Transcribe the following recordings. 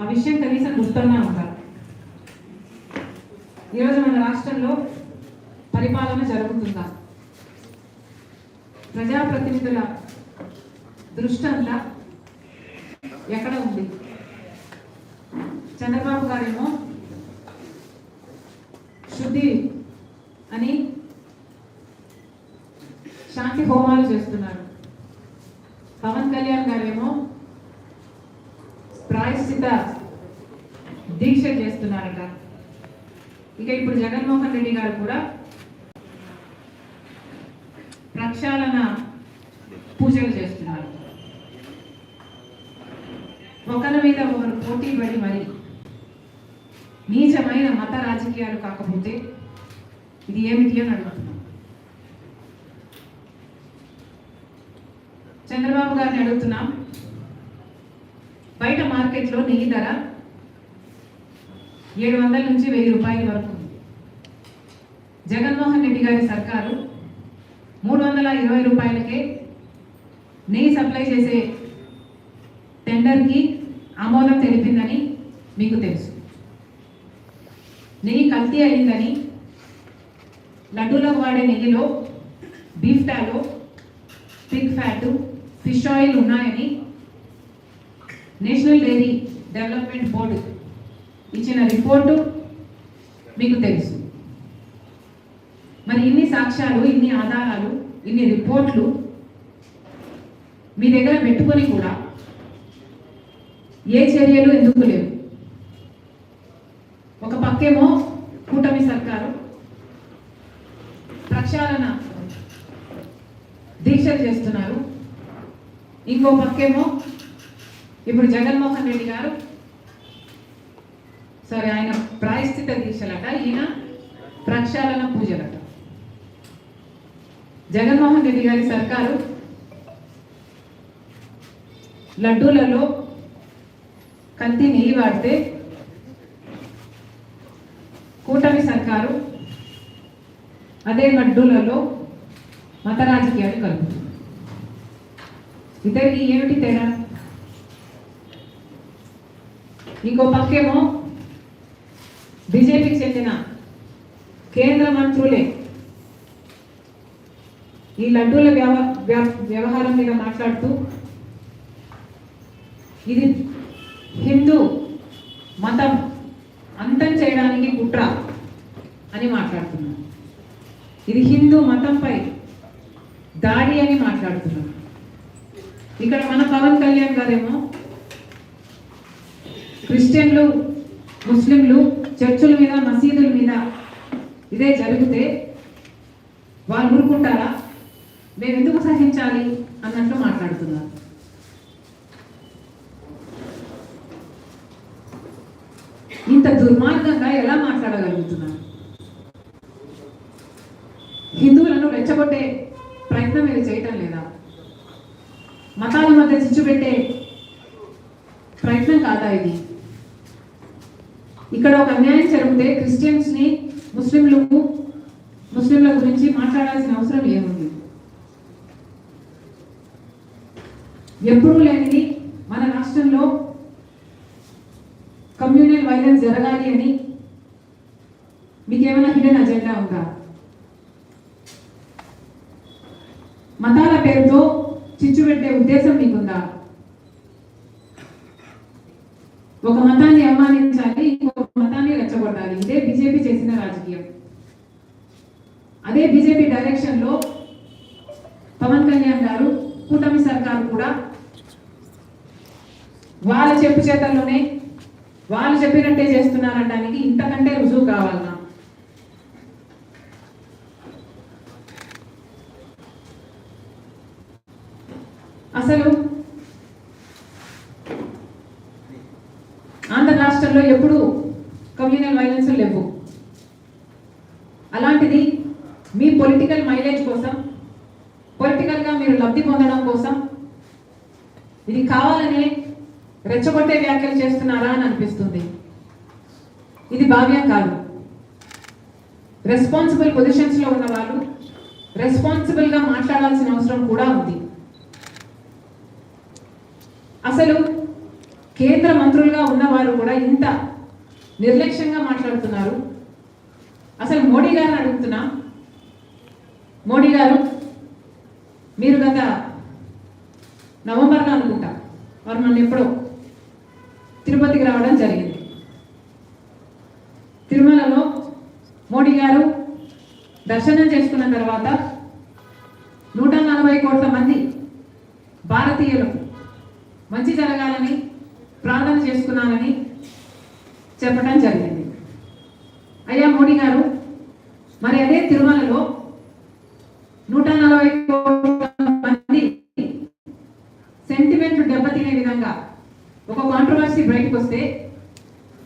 ఆ విషయం కనీసం గుర్తున్నా ఉంటారు. ఈరోజు మన రాష్ట్రంలో పరిపాలన జరుగుతుందా? ప్రజాప్రతినిధుల దృష్టి అంతా ఎక్కడ ఉంది? చంద్రబాబు గారేమో శుద్ధి అని శాంతి హోమాలు చేస్తున్నారు. పవన్ కళ్యాణ్ గారేమో ప్రాయశ్చిత దీక్ష చేస్తున్నారట. ఇక ఇప్పుడు జగన్మోహన్ రెడ్డి గారు కూడా ప్రక్షాళన పూజలు చేస్తున్నారు. ఒకరి మీద ఒకరు పోటీ పడి మరి నీచమైన మత రాజకీయాలు కాకపోతే ఇది ఏమిటి అని అడుగుతున్నాం. చంద్రబాబు గారిని అడుగుతున్నాం. బయట మార్కెట్లో నెయ్యి ధర ఏడు వందల నుంచి వెయ్యి రూపాయల వరకు ఉంది. జగన్మోహన్ రెడ్డి గారి సర్కారు మూడు వందల ఇరవై రూపాయలకే నెయ్యి సప్లై చేసే టెండర్కి ఆమోదం తెలిపిందని మీకు తెలుసు. నెయ్యి కల్తీ అయిందని లడ్డూలకు వాడే నెయ్యిలో beef tallow pig fish oil ఉన్నాయని నేషనల్ డైరీ డెవలప్మెంట్ బోర్డు ఇచ్చిన రిపోర్టు మీకు తెలుసు. మరి ఇన్ని సాక్ష్యాలు ఇన్ని ఆధారాలు ఇన్ని రిపోర్ట్లు మీ దగ్గర పెట్టుకొని కూడా ఏ చర్యలు ఎందుకు లేవు? ఒక పక్కేమో కూటమి సర్కారు ప్రక్షాళన దీక్షలు చేస్తున్నారు. ఇంకో పక్కేమో ఇప్పుడు జగన్మోహన్ రెడ్డి గారు సరే ఆయన ప్రాయశ్చిత దీక్షలట ఈయన ప్రక్షాళన పూజలట. జగన్మోహన్ రెడ్డి గారి సర్కారు లడ్డూలలో కల్తీ నెయ్యి వాడితే కూటమి సర్కారు అదే లడ్డూలలో మత రాజకీయాలు కలుపుతుంది. ఇద్దరికి ఏమిటి తేడా? ఇంకో పక్కేమో బీజేపీకి చెందిన కేంద్ర మంత్రులే ఈ లడ్డూల వ్యవ వ్యవహారం మీద మాట్లాడుతూ ఇది హిందూ మతం అంతం చేయడానికి కుట్ర అని మాట్లాడుతున్నారు. ఇది హిందూ మతంపై దాడి అని మాట్లాడుతున్నారు. ఇక్కడ మన పవన్ కళ్యాణ్ గారేమో క్రిస్టియన్లు ముస్లింలు చర్చుల మీద మసీదుల మీద ఇదే జరిగితే వాళ్ళు ఊరుకుంటారా? మేము ఎందుకు సహించాలి అన్నట్లు మాట్లాడుతున్నారు. ఇంత దుర్మార్గంగా ఎలా మాట్లాడగలుగుతున్నారు? హిందువులను రెచ్చగొట్టే ప్రయత్నం మీరు చేయటం లేదా? మతాల మధ్య చిచ్చు పెట్టే ప్రయత్నం కాదా ఇది? ఇక్కడ ఒక అన్యాయం జరిగితే క్రిస్టియన్స్ని ముస్లింలకు ముస్లింల గురించి మాట్లాడాల్సిన అవసరం ఏముంది? ఎప్పుడూ లేనిది మన రాష్ట్రంలో కమ్యూనల్ వైలెన్స్ జరగాలి అని మీకేమైనా హిడెన్ అజెండా ఉందా? మతాల పేరుతో చిచ్చు పెట్టే ఉద్దేశం మీకు రాజకీయం. అదే బీజేపీ డైరెక్షన్లో పవన్ కళ్యాణ్ గారు కూటమి సర్కారు కూడా వాళ్ళ చెప్పు చేతల్లోనే వాళ్ళు చెప్పినట్టే చేస్తున్నారనడానికి ఇంతకంటే రుజువు కావాలన్నా అసలు ఆంధ్ర రాష్ట్రంలో ఎప్పుడు కమ్యూనల్ వైలెన్స్ లేవు అలాంటిది మీ పొలిటికల్ మైలేజ్ కోసం పొలిటికల్గా మీరు లబ్ధి పొందడం కోసం ఇది కావాలని రెచ్చగొట్టే వ్యాఖ్యలు చేస్తున్నారా అని అనిపిస్తుంది. ఇది భావ్యం కాదు. రెస్పాన్సిబుల్ పొజిషన్స్లో ఉన్న వాళ్ళు రెస్పాన్సిబుల్గా మాట్లాడాల్సిన అవసరం కూడా ఉంది. అసలు కేంద్ర మంత్రులుగా ఉన్నవారు కూడా ఇంత నిర్లక్ష్యంగా మాట్లాడుతున్నారు. అసలు మోడీ గారిని అడుగుతున్నా. మోడీ గారు మీరు గత నవంబర్లో అనుకుంటా వారు నన్ను ఎప్పుడో తిరుపతికి రావడం జరిగింది. తిరుమలలో మోడీ గారు దర్శనం చేసుకున్న తర్వాత నూట నలభై కోట్ల మంది భారతీయులు మంచి జరగాలని ప్రార్థన చేసుకున్నానని చెప్పడం జరిగింది. అయ్యా మోడీ గారు మరి అదే తిరుమలలో వస్తే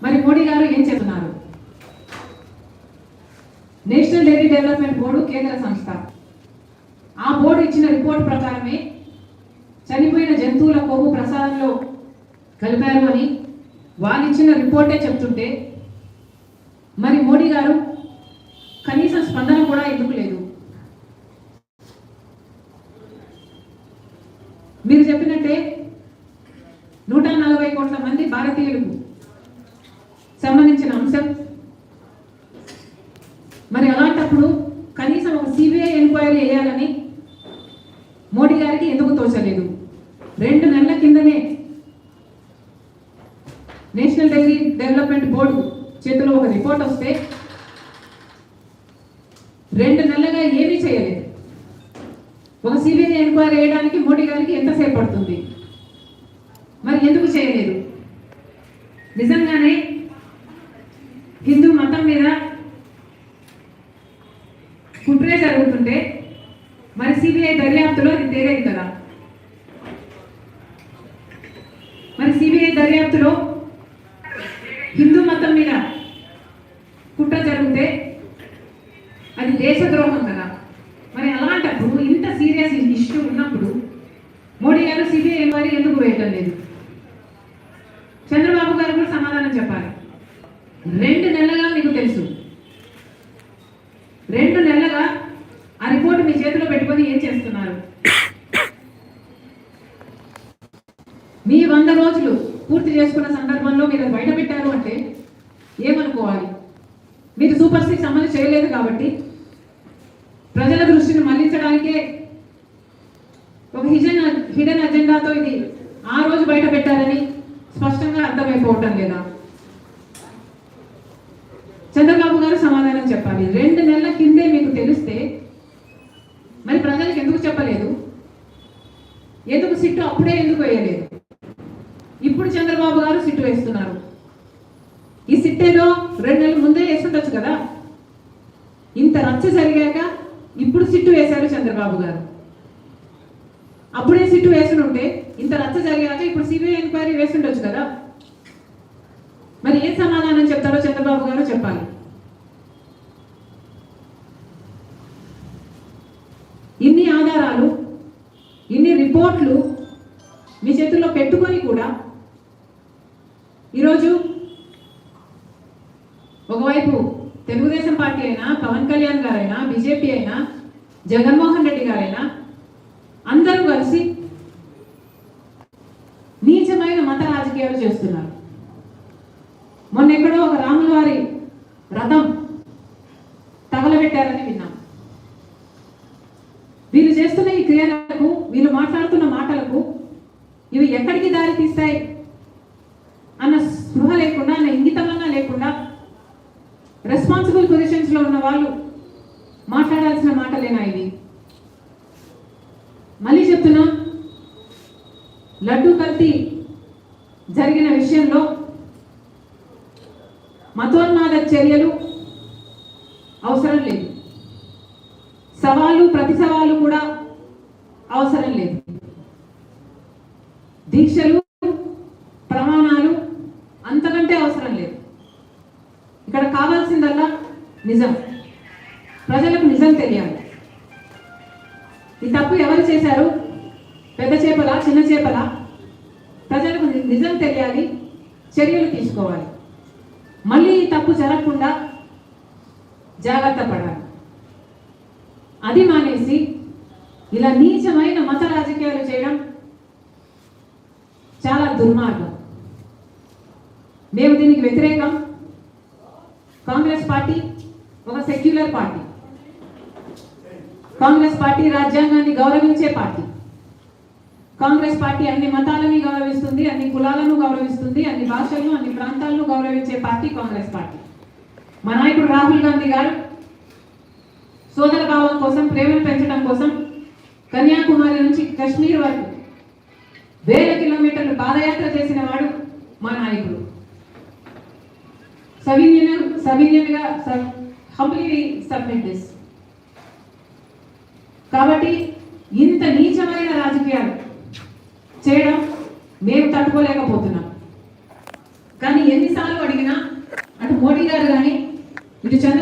మరి మోడీ గారు ఏం చెప్తున్నారు? నేషనల్ డైరీ డెవలప్మెంట్ బోర్డు కేంద్ర సంస్థ. ఆ బోర్డు ఇచ్చిన రిపోర్ట్ ప్రకారమే చనిపోయిన జంతువుల కొవ్వు ప్రసాదంలో కలిపారు అని వాళ్ళు ఇచ్చిన రిపోర్టే చెప్తుంటే మరి మోడీ గారు కనీసం స్పందన కూడా ఎందుకు లేదు మీరు చెప్పినట్టే నూట నలభై కోట్ల మంది భారతీయులకు సంబంధించిన అంశం. మరి అలాంటప్పుడు కనీసం ఒక సిబిఐ ఎంక్వైరీ వేయాలని మోడీ గారికి ఎందుకు తోచలేదు? రెండు నెలల కిందనే నేషనల్ డైరీ డెవలప్మెంట్ బోర్డు చేతిలో ఒక రిపోర్ట్ వస్తే రెండు నెలలుగా ఏమీ చేయలేదు. ఒక సిబిఐ ఎంక్వైరీ వేయడానికి మోడీ గారికి ఎంతసేపు పడుతుంది? మరి ఎందుకు చేయలేదు? నిజంగానే హిందూ మతం మీద కుట్రే జరుగుతుంటే మరి సిబిఐ దర్యాప్తులో అది తేలేదు కదా మరి సిబిఐ దర్యాప్తులో హిందూ మతం మీద కుట్ర జరిగితే అది దేశద్రోహం కదా. మరి అలాంటప్పుడు ఇంత సీరియస్ ఇష్యూ ఉన్నప్పుడు మోడీ గారు సిబిఐ మరి ఎందుకు వేయటం లేదు చంద్రబాబు గారు కూడా సమాధానం చెప్పాలి రెండు నెలలుగా మీకు తెలుసు. రెండు నెలలుగా ఆ రిపోర్ట్ మీ చేతిలో పెట్టుకొని ఏం చేస్తున్నారు? మీ వంద రోజులు పూర్తి చేసుకున్న సందర్భంలో మీరు బయట పెట్టారు అంటే ఏమనుకోవాలి? మీరు సూపర్ సిక్స్ అమలు చేయలేదు కాబట్టి ప్రజల దృష్టిని మళ్ళించడానికే ఒక హిజన్ హిడెన్ అజెండాతో ఇది ఆ రోజు బయట పెట్టారని స్పష్టంగా అర్థమైపోవటం లేదా చంద్రబాబు గారు సమాధానం చెప్పాలి. రెండు నెలల కిందే మీకు తెలిస్తే మరి ప్రజలకు ఎందుకు చెప్పలేదు? ఎందుకు సిట్టు అప్పుడే ఎందుకు వేయలేదు? ఇప్పుడు చంద్రబాబు గారు సిట్టు వేస్తున్నారు. ఈ సిట్ ఏదో రెండు నెలల ముందే వేస్తుండొచ్చు కదా? ఇంత రచ్చ జరిగాక ఇప్పుడు సిట్టు వేశారు చంద్రబాబు గారు. అప్పుడే సిట్టు వేసుంటే ఇంత రచ్చ జరిగాక ఇప్పుడు సిబిఐ ఎంక్వైరీ వేస్తుండొచ్చు కదా? మరి ఏ సమాధానం చెప్తారో చంద్రబాబు గారు చెప్పాలి ఇన్ని ఆధారాలు ఇన్ని రిపోర్ట్లు మీ చేతుల్లో పెట్టుకొని కూడా ఈరోజు ఒకవైపు తెలుగుదేశం పార్టీ అయినా పవన్ కళ్యాణ్ గారైనా బీజేపీ అయినా జగన్మోహన్ రెడ్డి గారైనా అందరూ కలిసి నీచమైన మత రాజకీయాలు చేస్తున్నారు. మొన్న ఎక్కడో ఒక రాముల వారి రథం తగలబెట్టారని విన్నాం వీళ్ళు చేస్తున్న ఈ క్రియలకు వీళ్ళు మాట్లాడుతున్న మాటలకు ఇవి ఎక్కడికి దారి తీస్తాయి? అన్న స్పృహ లేకుండా అన్న ఇంగితమన్నా లేకుండా రెస్పాన్సిబుల్ పొజిషన్స్లో ఉన్న వాళ్ళు మాట్లాడాల్సిన మాటలేనా ఇవి? మళ్ళీ చెప్తున్నా లడ్డు కల్తీ జరిగిన విషయంలో మతోన్మాద చర్యలు అవసరం లేదు. సవాలు ప్రతి సవాలు కూడా అవసరం లేదు. దీక్షలు ప్రమాణాలు అంతకంటే అవసరం లేదు. ఇక్కడ కావాల్సిందల్లా నిజం. ప్రజలకు నిజం తెలియాలి. ఈ తప్పు ఎవరు చేశారు? పెద్ద చేపల చిన్న చేపల? ప్రజలకు నిజం తెలియాలి చర్యలు తీసుకోవాలి. మళ్ళీ ఈ తప్పు జరగకుండా జాగ్రత్త పడాలి. అది మానేసి ఇలా నీచమైన మత రాజకీయాలు చేయడం దుర్మార్గం. మేము దీనికి వ్యతిరేకం. కాంగ్రెస్ పార్టీ ఒక సెక్యులర్ పార్టీ. కాంగ్రెస్ పార్టీ రాజ్యాంగాన్ని గౌరవించే పార్టీ. కాంగ్రెస్ పార్టీ అన్ని మతాలని గౌరవిస్తుంది అన్ని కులాలను గౌరవిస్తుంది అన్ని భాషలను అన్ని ప్రాంతాలను గౌరవించే పార్టీ కాంగ్రెస్ పార్టీ. మా నాయకుడు రాహుల్ గాంధీ గారు సోదర భావం కోసం ప్రేమను పెంచడం కోసం కన్యాకుమారి నుంచి కశ్మీర్ వరకు వేల కిలోమీటర్లు పాదయాత్ర చేసిన వాడు మా నాయకుడు. సవిన్యన్ సవిన్యన్గా హంబ్లీ సబ్మిటెస్ కాబట్టి ఇంత నీచమైన రాజకీయాలు చేయడం మేము తట్టుకోలేకపోతున్నాం. కానీ ఎన్నిసార్లు అడిగినా అటు మోడీ గారు కానీ ఇటు చంద్ర